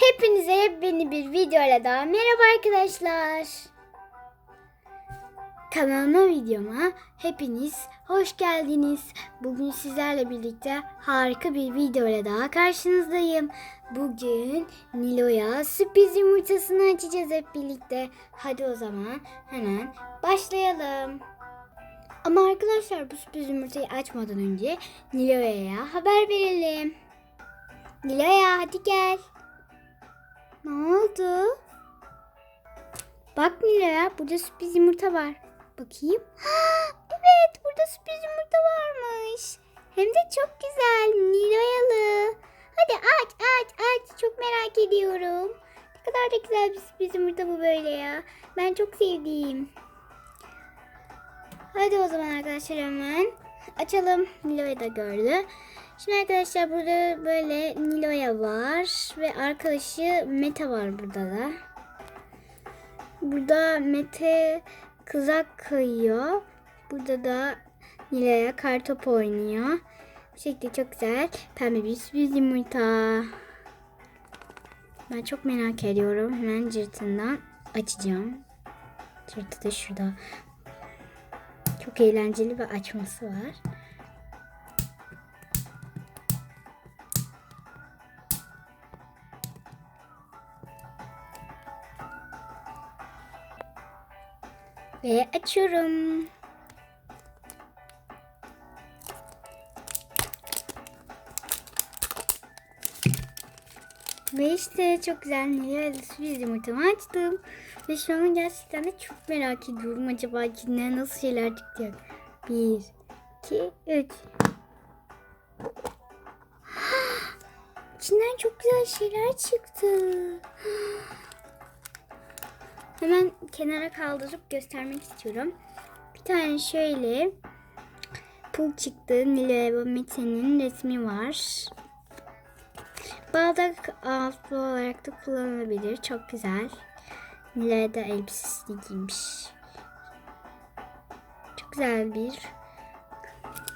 Hepinize yepyeni bir videoyla daha merhaba arkadaşlar. Kanalıma videoma hepiniz hoş geldiniz. Bugün sizlerle birlikte harika bir videoyla daha karşınızdayım. Bugün Nilo'ya sürpriz yumurtasını açacağız hep birlikte. Hadi o zaman hemen başlayalım. Ama arkadaşlar bu sürpriz yumurtayı açmadan önce Nilo'ya haber verelim. Nilo'ya hadi gel. Ne oldu? Bak Nilo'ya burada sürpriz yumurta var. Bakayım. Ha, evet burada sürpriz yumurta varmış. Hem de çok güzel Nilo'yalı. Hadi aç aç aç çok merak ediyorum. Ne kadar da güzel bir sürpriz yumurta bu böyle ya. Ben çok sevdim. Hadi o zaman arkadaşlar hemen açalım. Nilo'ya da gördü. Şimdi arkadaşlar burada böyle Nilo'ya var ve arkadaşı Mete var burada da. Burada Mete kızak kayıyor. Burada da Nilo'ya kartop oynuyor. Şekilde çok güzel pembe bir sürpriz yumurta. Ben çok merak ediyorum. Hemen cırtından açacağım. Cırtı da şurada. Çok eğlenceli bir açması var. Ve açıyorum. Ve işte çok güzel Nilay sürpriz yumurtamı açtım. Ve şu an gerçekten de çok merak ediyorum. Acaba içinden nasıl şeyler çıkacak. Bir, iki, üç. İçinden çok güzel şeyler çıktı. Hemen kenara kaldırıp göstermek istiyorum. Bir tane şöyle pul çıktı. Nile ve Mete'nin resmi var. Bardak altlı olarak da kullanılabilir. Çok güzel. Nile de elbisesini giymiş. Çok güzel bir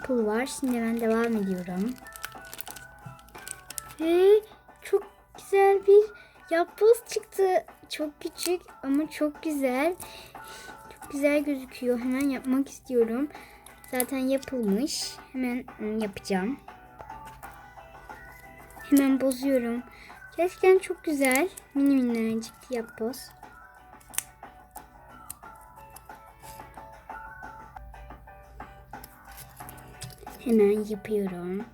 pul var. Şimdi ben devam ediyorum. Ve çok güzel bir yapboz çıktı. Çok küçük ama çok güzel. Çok güzel gözüküyor. Hemen yapmak istiyorum. Zaten yapılmış. Hemen ım, yapacağım. Hemen bozuyorum. Gerçekten çok güzel. Mini minnacık yapboz. Hemen yapıyorum.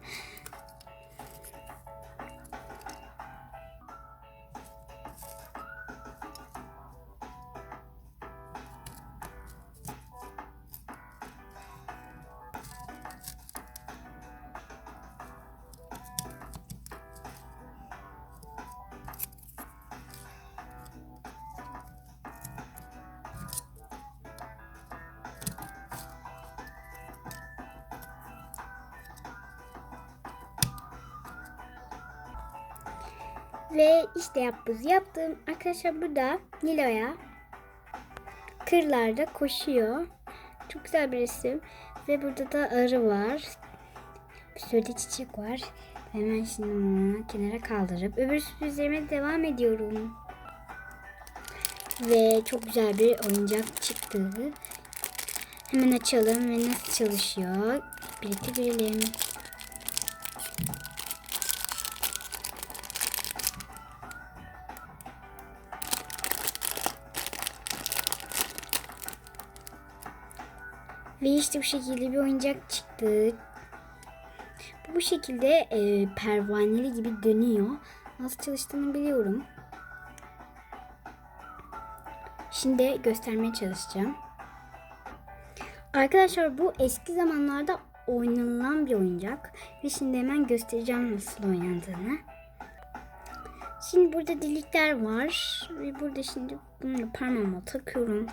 Ve işte yapboz yaptım. Arkadaşlar burada Nilo'ya kırlarda koşuyor. Çok güzel bir resim. Ve burada da arı var. Bir sürü de çiçek var. Hemen şimdi bunu kenara kaldırıp öbür sürprizlerime devam ediyorum. Ve çok güzel bir oyuncak çıktı. Hemen açalım ve nasıl çalışıyor. Birlikte görelim. Ve işte bu şekilde bir oyuncak çıktı. Bu, şekilde e, pervaneli gibi dönüyor. Nasıl çalıştığını biliyorum. Şimdi göstermeye çalışacağım. Arkadaşlar bu eski zamanlarda oynanılan bir oyuncak. Ve şimdi hemen göstereceğim nasıl oynandığını. Şimdi burada delikler var. Ve burada şimdi bunu parmağıma takıyorum.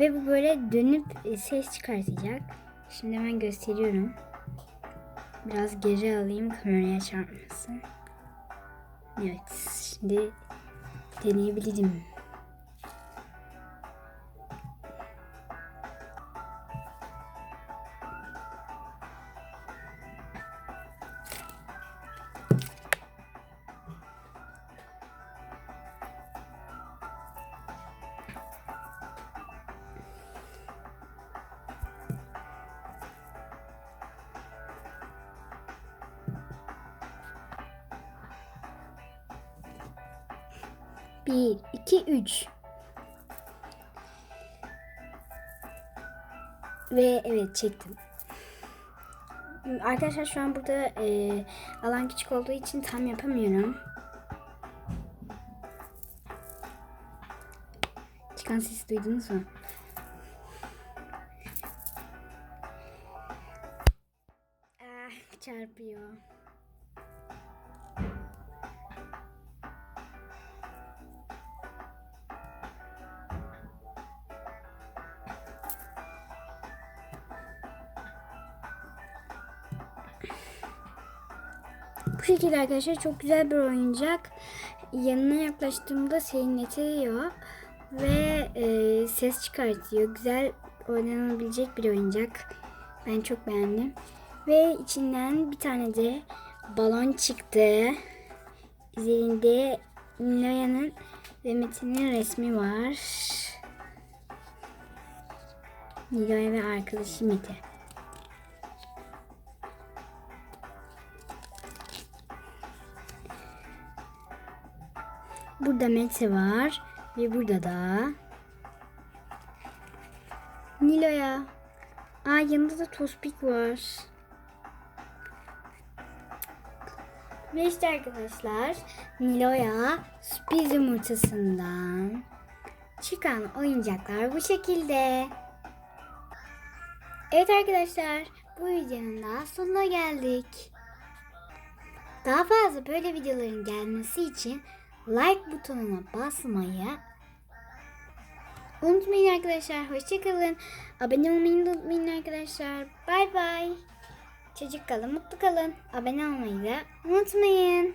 Ve bu böyle dönüp e, ses çıkartacak. Şimdi hemen gösteriyorum. Biraz geri alayım kameraya çarpmasın. Evet şimdi deneyebilirim. Bir, iki, üç. Ve evet çektim. Arkadaşlar şu an burada e, alan küçük olduğu için tam yapamıyorum. Çıkan sesi duydunuz mu? Bu şekilde arkadaşlar çok güzel bir oyuncak. Yanına yaklaştığımda serinletiyor ve e, ses çıkartıyor. Güzel oynanabilecek bir oyuncak. Ben çok beğendim. Ve içinden bir tane de balon çıktı. Üzerinde Niloya'nın ve Metin'in resmi var. Niloya ve arkadaşı Mete. Burada Mete var ve burada da Nilo'ya. Aa yanında da Tospik var. Ve işte arkadaşlar Nilo'ya sürpriz yumurtasından çıkan oyuncaklar bu şekilde. Evet arkadaşlar bu videonun da sonuna geldik. Daha fazla böyle videoların gelmesi için like butonuna basmayı unutmayın arkadaşlar. Hoşçakalın. Abone olmayı unutmayın arkadaşlar. Bay bay. Çocuk kalın, mutlu kalın. Abone olmayı da unutmayın.